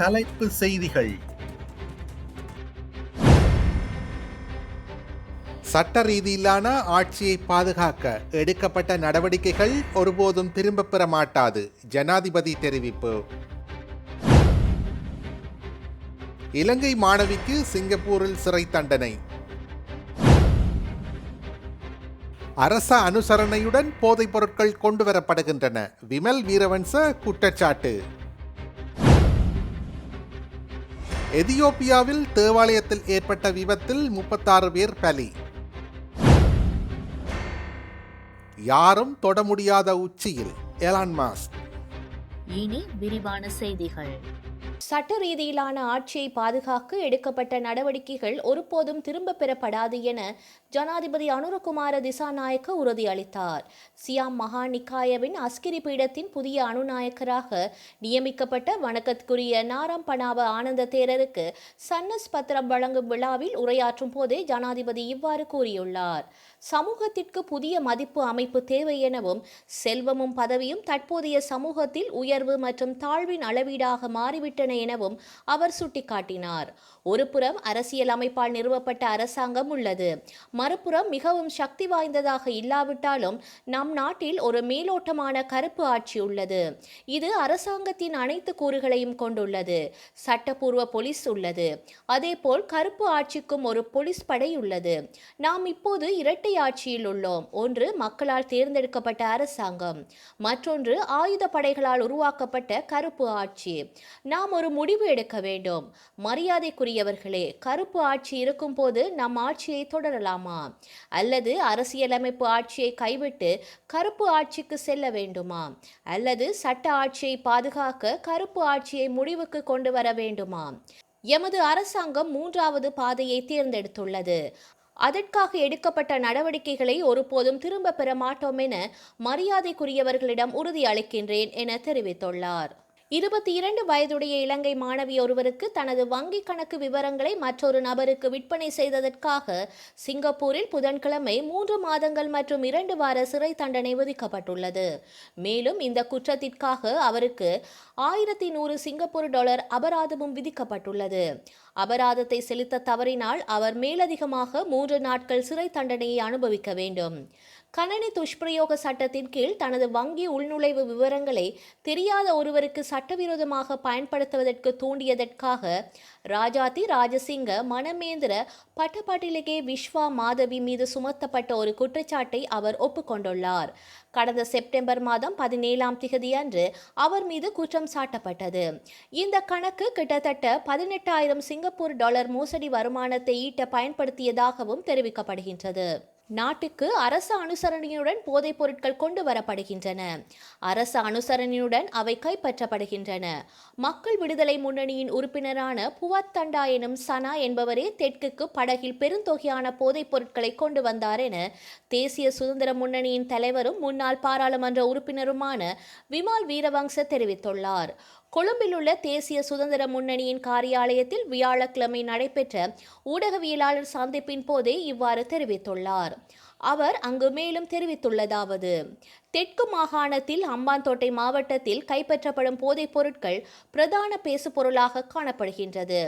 தலைப்பு செய்திகள். சட்ட ரீதியிலான ஆட்சியை பாதுகாக்க எடுக்கப்பட்ட நடவடிக்கைகள் ஒருபோதும் திரும்பப் பெற மாட்டாது. ஜனாதிபதி தெரிவிப்பு. இலங்கை மாணவிக்கு சிங்கப்பூரில் சிறை தண்டனை. அரச அனுசரணையுடன் போதைப் பொருட்கள் கொண்டு வரப்படுகின்றன விமல் வீரவன்ச குற்றச்சாட்டு. எதியோப்பியாவில் தேவாலயத்தில் ஏற்பட்ட விபத்தில் முப்பத்தாறு பேர் பலி. யாரும் தொட முடியாத உச்சியில் எலான் மாஸ்க். இனி விரிவான செய்திகள். சட்ட ரீதியிலான ஆட்சியை பாதுகாக்க எடுக்கப்பட்ட நடவடிக்கைகள் ஒருபோதும் திரும்பப் பெறப்படாது என ஜனாதிபதி அனுரகுமார திசாநாயக்க உறுதியளித்தார் சியாம் மகா நிக்காயவின் அஸ்கிரி பீடத்தின் புதிய அணுநாயக்கராக நியமிக்கப்பட்ட வணக்கத்துக்குரிய நாராம் பனாப ஆனந்த தேரருக்கு சன்னஸ் பத்திரம் வழங்கும் விழாவில் உரையாற்றும் போதே ஜனாதிபதி இவ்வாறு கூறியுள்ளார். சமூகத்திற்கு புதிய மதிப்பு அமைப்பு தேவை எனவும் செல்வமும் பதவியும் தற்போதைய சமூகத்தில் உயர்வு மற்றும் தாழ்வின் அளவீடாக மாறிவிட்டன எனவும் அவர் சுட்டிக்காட்டினார். ஒருபுறம் அரசியல் அமைப்பால் நிறுவப்பட்ட அரசாங்கம் உள்ளது. மறுபுறம் மிகவும் சக்தி வாய்ந்ததாக இல்லாவிட்டாலும் நம் நாட்டில் ஒரு மேலோட்டமான கருப்பு ஆட்சி உள்ளது. இது அரசாங்கத்தின் அனைத்து கூறுகளையும் கொண்டுள்ளது. சட்டப்பூர்வ போலீஸ் உள்ளது. அதேபோல் கருப்பு ஆட்சிக்கும் ஒரு போலீஸ் படை உள்ளது. நாம் இப்போது இரட்டை ஆட்சியில் உள்ளோம். ஒன்று மக்களால் தேர்ந்தெடுக்கப்பட்ட அரசாங்கம். மற்றொன்று ஆயுத படைகளால் உருவாக்கப்பட்ட கருப்பு ஆட்சி. நாம் ஒரு முடிவு எடுக்க வேண்டும். மரியாதைக்குரியவர்களே கருப்பு ஆட்சி இருக்கும்போது நம் ஆட்சியை தொடரலாமா? அல்லது அரசியலமைப்பு ஆட்சியை கைவிட்டு கருப்பு ஆட்சிக்கு செல்ல வேண்டுமா? அல்லது சட்ட ஆட்சியை பாதுகாக்க கருப்பு ஆட்சியை முடிவுக்கு கொண்டு வர வேண்டுமா? எமது அரசாங்கம் மூன்றாவது பாதையை தேர்ந்தெடுத்துள்ளது. அதற்காக எடுக்கப்பட்ட நடவடிக்கைகளை ஒருபோதும் திரும்ப பெற மாட்டோம் என மரியாதைக்குரியவர்களிடம் உறுதி அளிக்கின்றேன் என தெரிவித்துள்ளார். இருபத்தி இரண்டு வயதுடைய இலங்கை மாணவி ஒருவருக்கு தனது வங்கி கணக்கு விவரங்களை மற்றொரு நபருக்கு விற்பனை செய்ததற்காக சிங்கப்பூரில் புதன்கிழமை மூன்று மாதங்கள் மற்றும் இரண்டு வார சிறை தண்டனை விதிக்கப்பட்டுள்ளது. மேலும் இந்த குற்றத்திற்காக அவருக்கு ஆயிரத்தி நூறு சிங்கப்பூர் டாலர் அபராதமும் விதிக்கப்பட்டுள்ளது. அபராதத்தை செலுத்த தவறினால் அவர் மேலதிகமாக மூன்று நாட்கள் சிறை தண்டனையை அனுபவிக்க வேண்டும். கணனி துஷ்பிரயோக சட்டத்தின் கீழ் தனது வங்கி உள்நுழைவு விவரங்களை தெரியாத ஒருவருக்கு சட்டவிரோதமாக பயன்படுத்துவதற்கு தூண்டியதற்காக ராஜாதி ராஜசிங்க மணமேந்திர பட்டப்பாட்டிலேயே விஸ்வா மாதவி மீது சுமத்தப்பட்ட ஒரு குற்றச்சாட்டை அவர் ஒப்புக்கொண்டுள்ளார். கடந்த செப்டம்பர் மாதம் பதினேழாம் திகதியன்று அவர் மீது குற்றம் சாட்டப்பட்டது. இந்த கணக்கு கிட்டத்தட்ட பதினெட்டாயிரம் சிங்கப்பூர் டாலர் மோசடி வருமானத்தை ஈட்ட பயன்படுத்தியதாகவும் தெரிவிக்கப்படுகின்றது. நாட்டுக்கு அரசு அனுசரணையுடன் போதைப் பொருட்கள் கொண்டு வரப்படுகின்றன. அரசு அனுசரணையுடன் அவை கைப்பற்றப்படுகின்றன. மக்கள் விடுதலை முன்னணியின் உறுப்பினரான புவத் தண்டா எனும் சனா என்பவரே தெற்குக்கு படகில் பெருந்தொகையான போதைப் பொருட்களை கொண்டு வந்தார் என தேசிய சுதந்திர முன்னணியின் தலைவரும் முன்னாள் பாராளுமன்ற உறுப்பினருமான விமால் வீரவங்ச தெரிவித்துள்ளார். கொழும்பில் உள்ள தேசிய சுதந்திர முன்னணியின் காரியாலயத்தில் வியாழக்கிழமை நடைபெற்ற ஊடகவியலாளர் சந்திப்பின் போதே இவ்வாறு தெரிவித்துள்ளார். அவர் அங்கு மேலும் தெரிவித்துள்ளதாவது தெற்கு மாகாணத்தில் அம்பாந்தோட்டை மாவட்டத்தில் கைப்பற்றப்படும் போதைப் பொருட்கள் பிரதான பேசுபொருளாக காணப்படுகின்றது.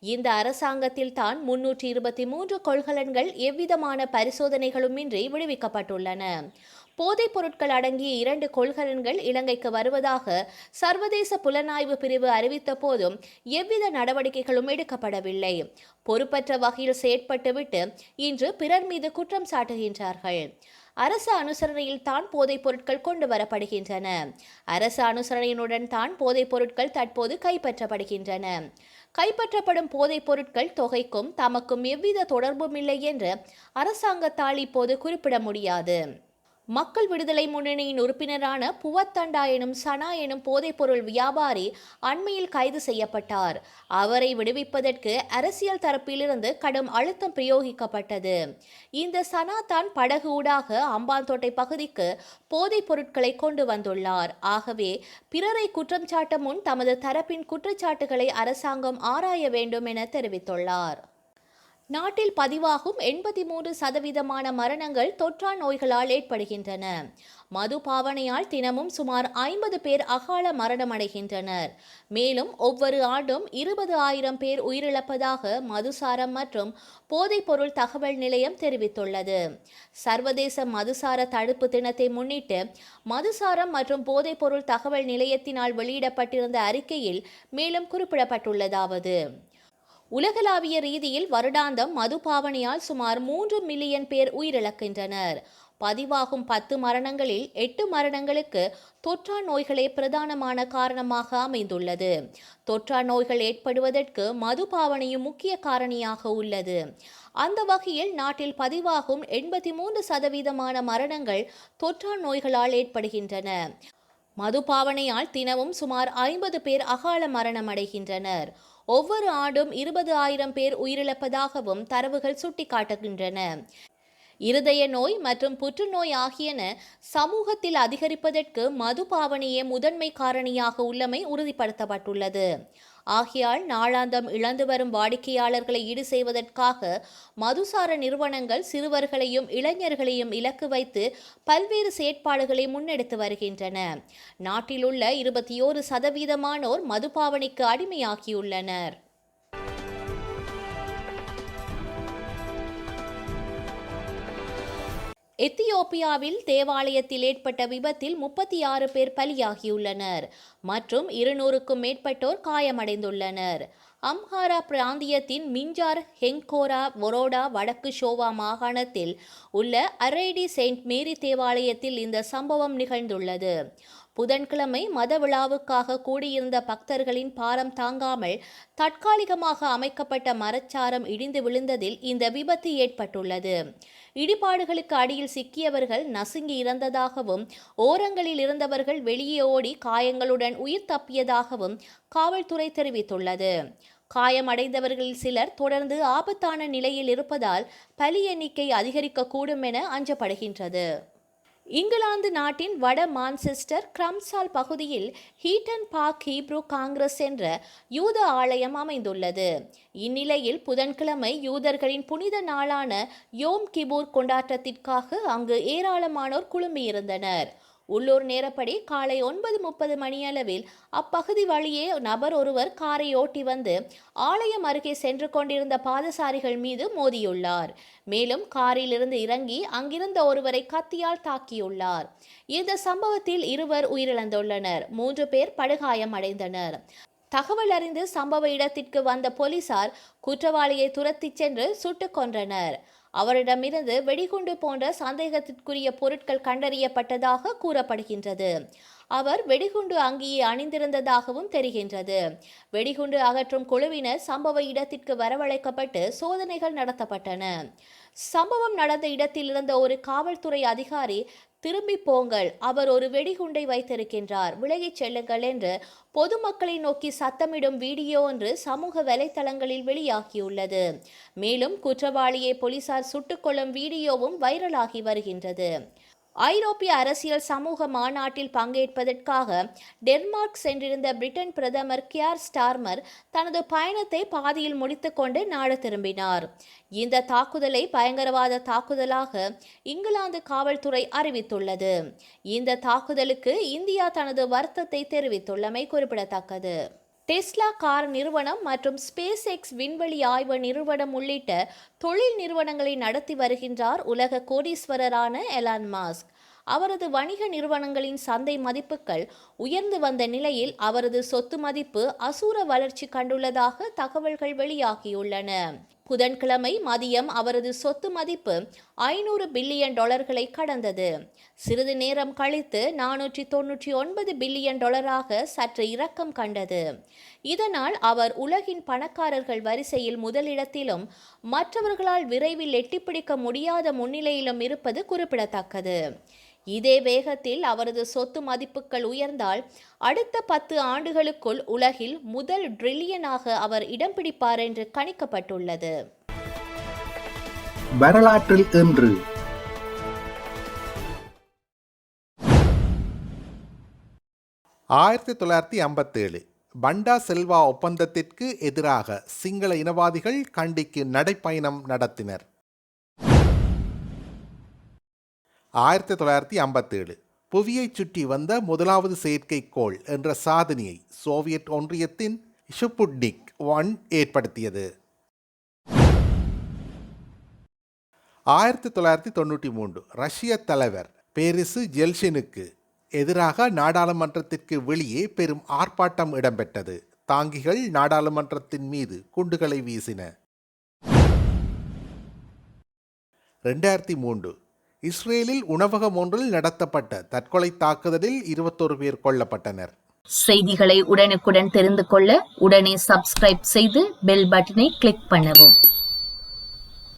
இந்த அரசாங்கத்தில் தான் முன்னூற்றி இருபத்தி மூன்று கொள்கலன்கள் எவ்விதமான பரிசோதனைகளுமின்றி விடுவிக்கப்பட்டுள்ளன. போதைப் பொருட்கள் அடங்கிய இரண்டு கொள்கலன்கள் இலங்கைக்கு வருவதாக சர்வதேச புலனாய்வு பிரிவு அறிவித்த போதும் எவ்வித நடவடிக்கைகளும் எடுக்கப்படவில்லை. பொறுப்பற்ற வகையில் செயற்பட்டுவிட்டு இன்று பிறர் மீது குற்றம் சாட்டுகின்றார்கள். அரசு அனுசரணையில் தான் போதைப் பொருட்கள் கொண்டு வரப்படுகின்றன. அரசு அனுசரணையினுடன் தான் போதைப் பொருட்கள் தற்போது கைப்பற்றப்படுகின்றன. கைப்பற்றப்படும் போதைப் பொருட்கள் தொகைக்கும் தமக்கும் எவ்வித தொடர்பும் இல்லை என்று அரசாங்கத்தால் இப்போது குறிப்பிட முடியாது. மக்கள் விடுதலை முன்னணியின் உறுப்பினரான புவத்தண்டா எனும் சனா எனும் போதைப்பொருள் வியாபாரி அண்மையில் கைது செய்யப்பட்டார். அவரை விடுவிப்பதற்கு அரசியல் தரப்பிலிருந்து கடும் அழுத்தம் பிரயோகிக்கப்பட்டது. இந்த சனா தான் படகு ஊடாக அம்பாந்தோட்டை பகுதிக்கு போதைப் பொருட்களை கொண்டு வந்துள்ளார். ஆகவே பிறரை குற்றம் சாட்ட முன் தமது தரப்பின் குற்றச்சாட்டுகளை அரசாங்கம் ஆராய வேண்டும் என தெரிவித்துள்ளார். நாட்டில் பதிவாகும் எண்பத்தி மூன்று சதவீதமான மரணங்கள் தொற்றா நோய்களால் ஏற்படுகின்றன. மது பாவனையால் தினமும் சுமார் ஐம்பது பேர் அகால மரணமடைகின்றனர். மேலும் ஒவ்வொரு ஆண்டும் இருபது ஆயிரம் பேர் உயிரிழப்பதாக மதுசாரம் மற்றும் போதைப்பொருள் தகவல் நிலையம் தெரிவித்துள்ளது. சர்வதேச மதுசார தடுப்பு தினத்தை முன்னிட்டு மதுசாரம் மற்றும் போதைப்பொருள் தகவல் நிலையத்தினால் வெளியிடப்பட்டிருந்த அறிக்கையில் மேலும் குறிப்பிடப்பட்டுள்ளதாவது. உலகளாவிய ரீதியில் வருடாந்தம் மதுபாவனையால் சுமார் மூன்று மில்லியன் பேர் உயிரிழக்கின்றனர். பதிவாகும் பத்து மரணங்களில் எட்டு மரணங்களுக்கு தொற்றா நோய்களே பிரதானமான காரணமாக அமைந்துள்ளது. தொற்றா நோய்கள் ஏற்படுவதற்கு மதுபாவனையும் முக்கிய காரணியாக உள்ளது. அந்த வகையில் நாட்டில் பதிவாகும் எண்பத்தி மூன்று சதவீதமான மரணங்கள் தொற்றா நோய்களால் ஏற்படுகின்றன. மதுபாவனையால் தினமும் சுமார் ஐம்பது பேர் அகால மரணம் அடைகின்றனர் ஒவ்வொரு ஆண்டும் இருபது ஆயிரம் பேர் உயிரிழப்பதாகவும் தரவுகள் சுட்டிக்காட்டுகின்றன. இருதய நோய் மற்றும் புற்றுநோய் ஆகியன சமூகத்தில் அதிகரிப்பதற்கு மதுபாவனையே முதன்மை காரணியாக உள்ளமை உறுதிப்படுத்தப்பட்டுள்ளது. ஆகையால் நாளாந்தம் இழந்து வரும் வாடிக்கையாளர்களை ஈடு செய்வதற்காக மதுசார நிறுவனங்கள் சிறுவர்களையும் இளைஞர்களையும் இலக்கு வைத்து பல்வேறு செயற்பாடுகளை முன்னெடுத்து வருகின்றன. நாட்டிலுள்ள இருபத்தி ஓரு சதவீதமானோர் மதுபாவனைக்கு அடிமையாகியுள்ளனர். எத்தியோப்பியாவில் தேவாலயத்தில் ஏற்பட்ட விபத்தில் முப்பத்தி ஆறு பேர் பலியாகியுள்ளனர் மற்றும் இருநூறுக்கும் மேற்பட்டோர் காயமடைந்துள்ளனர். அம்ஹாரா பிராந்தியத்தின் மிஞ்சார் ஹெங்கோரா வொரோடா வடக்கு ஷோவா மாகாணத்தில் உள்ள அரேடி செயின்ட் மேரி தேவாலயத்தில் இந்த சம்பவம் நிகழ்ந்துள்ளது. புதன்கிழமை மத விழாவுக்காக கூடியிருந்த பக்தர்களின் பாரம் தாங்காமல் தற்காலிகமாக அமைக்கப்பட்ட மரச்சாரம் இடிந்து விழுந்ததில் இந்த விபத்து ஏற்பட்டுள்ளது. இடிபாடுகளுக்கு அடியில் சிக்கியவர்கள் நசுங்கி இறந்ததாகவும் ஓரங்களில் இருந்தவர்கள் வெளியே ஓடி காயங்களுடன் உயிர் தப்பியதாகவும் காவல்துறை தெரிவித்துள்ளது. காயமடைந்தவர்களில் சிலர் தொடர்ந்து ஆபத்தான நிலையில் இருப்பதால் பலி எண்ணிக்கை அதிகரிக்கக்கூடும் என அஞ்சப்படுகின்றது. இங்கிலாந்து நாட்டின் வட மான்செஸ்டர் கிரம்சால் பகுதியில் ஹீட்டன் பார்க் ஹீப்ரூ காங்கிரஸ் என்ற யூத ஆலயம் அமைந்துள்ளது. இந்நிலையில் புதன்கிழமை யூதர்களின் புனித நாளான யோம் கிபூர் கொண்டாட்டத்திற்காக அங்கு ஏராளமானோர் குழுமியிருந்தனர். உள்ளூர் நேரப்படி காலை ஒன்பது முப்பது மணியளவில் அப்பகுதி வழியே நபர் ஒருவர் காரை ஓட்டி வந்து ஆலயம் அருகே சென்று கொண்டிருந்த பாதசாரிகள் மீது மோதியுள்ளார். மேலும் காரிலிருந்து இறங்கி அங்கிருந்த ஒருவரை கத்தியால் தாக்கியுள்ளார். இந்த சம்பவத்தில் இருவர் உயிரிழந்துள்ளனர். மூன்று பேர் படுகாயம் அடைந்தனர். தகவல் அறிந்து சம்பவ இடத்திற்கு வந்த போலீசார் குற்றவாளியை துரத்திச் சென்று சுட்டுக் கொன்றனர். அவரிடமிருந்து வெடிகுண்டு போன்ற சந்தேகத்திற்குரிய பொருட்கள் கண்டறியப்பட்டதாக கூறப்படுகின்றது. அவர் வெடிகுண்டு அங்கியை அணிந்திருந்ததாகவும் தெரிகின்றது. வெடிகுண்டு அகற்றும் குழுவினர் சம்பவ இடத்திற்கு வரவழைக்கப்பட்டு சோதனைகள் நடத்தப்பட்டன. சம்பவம் நடந்த இடத்தில் இருந்த ஒரு காவல்துறை அதிகாரி திரும்பி போங்கள். அவர் ஒரு வெடிகுண்டை வைத்திருக்கின்றார். விலகிச் செல்லுங்கள் என்று பொதுமக்களை நோக்கி சத்தமிடும் வீடியோ ஒன்று சமூக வலைத்தளங்களில் வெளியாகியுள்ளது. மேலும் குற்றவாளியை போலீசார் சுட்டுக்கொள்ளும் வீடியோவும் வைரலாகி வருகின்றது. ஐரோப்பிய அரசியல் சமூக மாநாட்டில் பங்கேற்பதற்காக டென்மார்க் சென்றிருந்த பிரிட்டன் பிரதமர் கியார் ஸ்டார்மர் தனது பயணத்தை பாதியில் முடித்துக்கொண்டு நாடு திரும்பினார். இந்த தாக்குதலை பயங்கரவாத தாக்குதலாக இங்கிலாந்து காவல்துறை அறிவித்துள்ளது. இந்த தாக்குதலுக்கு இந்தியா தனது வருத்தத்தை தெரிவித்துள்ளமை குறிப்பிடத்தக்கது. டெஸ்லா கார் நிறுவனம் மற்றும் ஸ்பேஸ் எக்ஸ் விண்வெளி ஆய்வு நிறுவனம் உள்ளிட்ட தொழில் நிறுவனங்களை நடத்தி வருகின்றார் உலக கோடீஸ்வரரான எலான் மாஸ்க் அவரது வணிக நிறுவனங்களின் சந்தை மதிப்புகள் உயர்ந்து வந்த நிலையில் அவரது சொத்து மதிப்பு அசூர வளர்ச்சி கண்டுள்ளதாக தகவல்கள் வெளியாகியுள்ளன. புதன்கிழமை மதியம் அவரது சொத்து மதிப்பு ஐநூறு பில்லியன் டாலர்களை கடந்தது. சிறிது நேரம் கழித்து நானூற்றி தொன்னூற்றி ஒன்பது பில்லியன் டாலராக சற்று இறக்கம் கண்டது. இதனால் அவர் உலகின் பணக்காரர்கள் வரிசையில் முதலிடத்திலும் மற்றவர்களால் விரைவில் எட்டிப்பிடிக்க முடியாத முன்னிலையிலும் இருப்பது குறிப்பிடத்தக்கது. இதே வேகத்தில் அவரது சொத்து மதிப்புகள் உயர்ந்தால் அடுத்த பத்து ஆண்டுகளுக்குள் உலகில் முதல் ட்ரில்லியனாக அவர் இடம் பிடிப்பார் என்று கணிக்கப்பட்டுள்ளது. வரலாற்றில் இன்று ஆயிரத்தி தொள்ளாயிரத்தி ஐம்பத்தேழு பண்டா செல்வா ஒப்பந்தத்திற்கு எதிராக சிங்கள இனவாதிகள் கண்டிக்கு நடைப்பயணம் நடத்தினர். ஆயிரத்தி தொள்ளாயிரத்தி ஐம்பத்தேழு புவியைச் சுற்றி வந்த முதலாவது செயற்கைக்கோள் என்ற சாதனையை சோவியத் ஒன்றியத்தின் ஷுபுட்னிக் ஒன் ஏற்படுத்தியது. ஆயிரத்தி தொள்ளாயிரத்தி தொண்ணூற்றி மூன்று ரஷ்ய தலைவர் பேரிசு ஜெல்ஷினுக்கு எதிராக நாடாளுமன்றத்திற்கு வெளியே பெரும் ஆர்ப்பாட்டம் இடம்பெற்றது. தாங்கிகள் நாடாளுமன்றத்தின் மீது குண்டுகளை வீசின. ரெண்டாயிரத்தி மூன்று. இஸ்ரேலில் உணவகம் ஒன்றில் நடத்தப்பட்ட தற்கொலை தாக்குதலில் இருபத்தொரு பேர் கொல்லப்பட்டனர். செய்திகளை உடனுக்குடன் தெரிந்து கொள்ள உடனே சப்ஸ்கிரைப் செய்து பெல் பட்டனை கிளிக் பண்ணவும்.